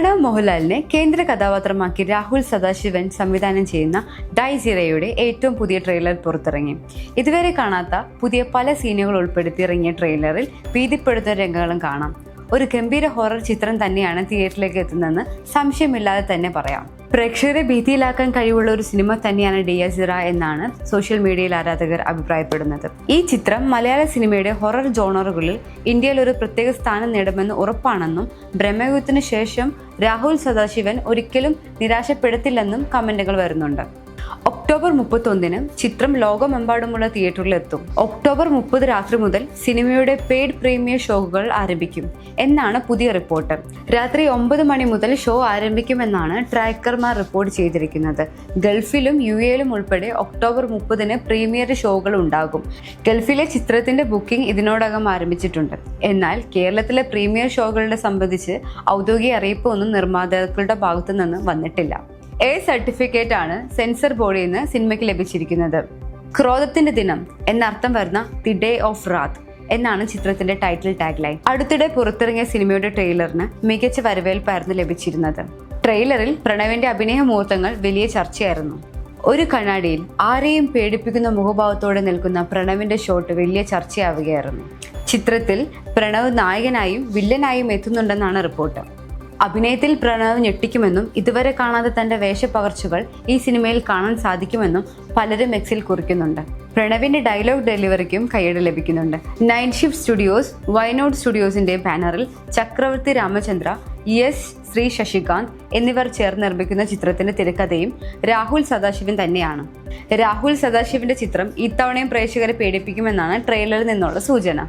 പ്രണവ് മോഹൻലാലിനെ കേന്ദ്ര കഥാപാത്രമാക്കി രാഹുൽ സദാശിവൻ സംവിധാനം ചെയ്യുന്ന ഡൈ ഏറ്റവും പുതിയ ട്രെയിലർ പുറത്തിറങ്ങി. ഇതുവരെ കാണാത്ത പുതിയ പല സീനുകൾ ഉൾപ്പെടുത്തി ഇറങ്ങിയ ട്രെയിലറിൽ ഭീതിപ്പെടുത്തുന്ന രംഗങ്ങളും കാണാം. ഒരു ഗംഭീര ഹൊറർ ചിത്രം തന്നെയാണ് തിയേറ്ററിലേക്ക് എത്തുന്നതെന്ന് സംശയമില്ലാതെ തന്നെ പറയാം. പ്രേക്ഷകരെ ഭീതിയിലാക്കാൻ കഴിവുള്ള ഒരു സിനിമ തന്നെയാണ് ഡിയസിറ എന്നാണ് സോഷ്യൽ മീഡിയയിൽ ആരാധകർ അഭിപ്രായപ്പെടുന്നത്. ഈ ചിത്രം മലയാള സിനിമയുടെ ഹൊറർ ജോണറുകളിൽ ഇന്ത്യയിൽ ഒരു പ്രത്യേക സ്ഥാനം നേടുമെന്ന് ഉറപ്പാണെന്നും ബ്രഹ്മയുഗത്തിന് ശേഷം രാഹുൽ സദാശിവൻ ഒരിക്കലും നിരാശപ്പെടുത്തില്ലെന്നും കമന്റുകൾ വരുന്നുണ്ട്. ഒക്ടോബർ മുപ്പത്തൊന്നിന് ചിത്രം ലോകമെമ്പാടുമുള്ള തിയേറ്ററിൽ എത്തും ഒക്ടോബർ മുപ്പത് രാത്രി മുതൽ സിനിമയുടെ പെയ്ഡ് പ്രീമിയർ ഷോകൾ ആരംഭിക്കും എന്നാണ് പുതിയ റിപ്പോർട്ട്. രാത്രി ഒമ്പത് മണി മുതൽ ഷോ ആരംഭിക്കുമെന്നാണ് ട്രാക്കർമാർ റിപ്പോർട്ട് ചെയ്തിരിക്കുന്നത്. ഗൾഫിലും യു എയിലും ഉൾപ്പെടെ ഒക്ടോബർ മുപ്പതിന് പ്രീമിയർ ഷോകൾ ഉണ്ടാകും. ഗൾഫിലെ ചിത്രത്തിന്റെ ബുക്കിംഗ് ഇതിനോടകം ആരംഭിച്ചിട്ടുണ്ട്. എന്നാൽ കേരളത്തിലെ പ്രീമിയർ ഷോകളുടെ സംബന്ധിച്ച് ഔദ്യോഗിക അറിയിപ്പ് ഒന്നും നിർമ്മാതാക്കളുടെ ഭാഗത്തു നിന്ന് വന്നിട്ടില്ല. എ സർട്ടിഫിക്കറ്റ് ആണ് സെൻസർ ബോർഡിൽ നിന്ന് സിനിമയ്ക്ക് ലഭിച്ചിരിക്കുന്നത്. ക്രോധത്തിന്റെ ദിനം എന്നർത്ഥം വരുന്ന ദി ഡേ ഓഫ് റാത്ത് എന്നാണ് ചിത്രത്തിന്റെ ടൈറ്റിൽ ടാഗ് ലൈൻ അടുത്തിടെ പുറത്തിറങ്ങിയ സിനിമയുടെ ട്രെയിലറിന് മികച്ച വരവേൽപ്പായിരുന്നു ലഭിച്ചിരുന്നത്. ട്രെയിലറിൽ പ്രണവിന്റെ അഭിനയ മുഹൂർത്തങ്ങൾ വലിയ ചർച്ചയായിരുന്നു. ഒരു കണ്ണാടിയിൽ ആരെയും പേടിപ്പിക്കുന്ന മുഖഭാവത്തോടെ നിൽക്കുന്ന പ്രണവിന്റെ ഷോട്ട് വലിയ ചർച്ചയാവുകയായിരുന്നു. ചിത്രത്തിൽ പ്രണവ് നായകനായും വില്ലനായും എത്തുന്നുണ്ടെന്നാണ് റിപ്പോർട്ട്. അഭിനയത്തിൽ പ്രണവ് ഞെട്ടിക്കുമെന്നും ഇതുവരെ കാണാതെ തന്റെ വേഷപ്പകർച്ചകൾ ഈ സിനിമയിൽ കാണാൻ സാധിക്കുമെന്നും പലരും എക്സിൽ കുറിക്കുന്നുണ്ട്. പ്രണവിന്റെ ഡയലോഗ് ഡെലിവറിക്കും കൈയടി ലഭിക്കുന്നുണ്ട്. നൈൻ ഷിഫ്റ്റ് സ്റ്റുഡിയോസ് വയനോട് സ്റ്റുഡിയോസിന്റെ ബാനറിൽ ചക്രവർത്തി രാമചന്ദ്ര എസ് ശ്രീ ശശികാന്ത് എന്നിവർ ചേർന്ന് നിർമ്മിക്കുന്ന ചിത്രത്തിന്റെ തിരക്കഥയും രാഹുൽ സദാശിവൻ തന്നെയാണ്. രാഹുൽ സദാശിവന്റെ ചിത്രം ഇത്തവണയും പ്രേക്ഷകരെ പേടിപ്പിക്കുമെന്നാണ് ട്രെയിലറിൽ നിന്നുള്ള സൂചന.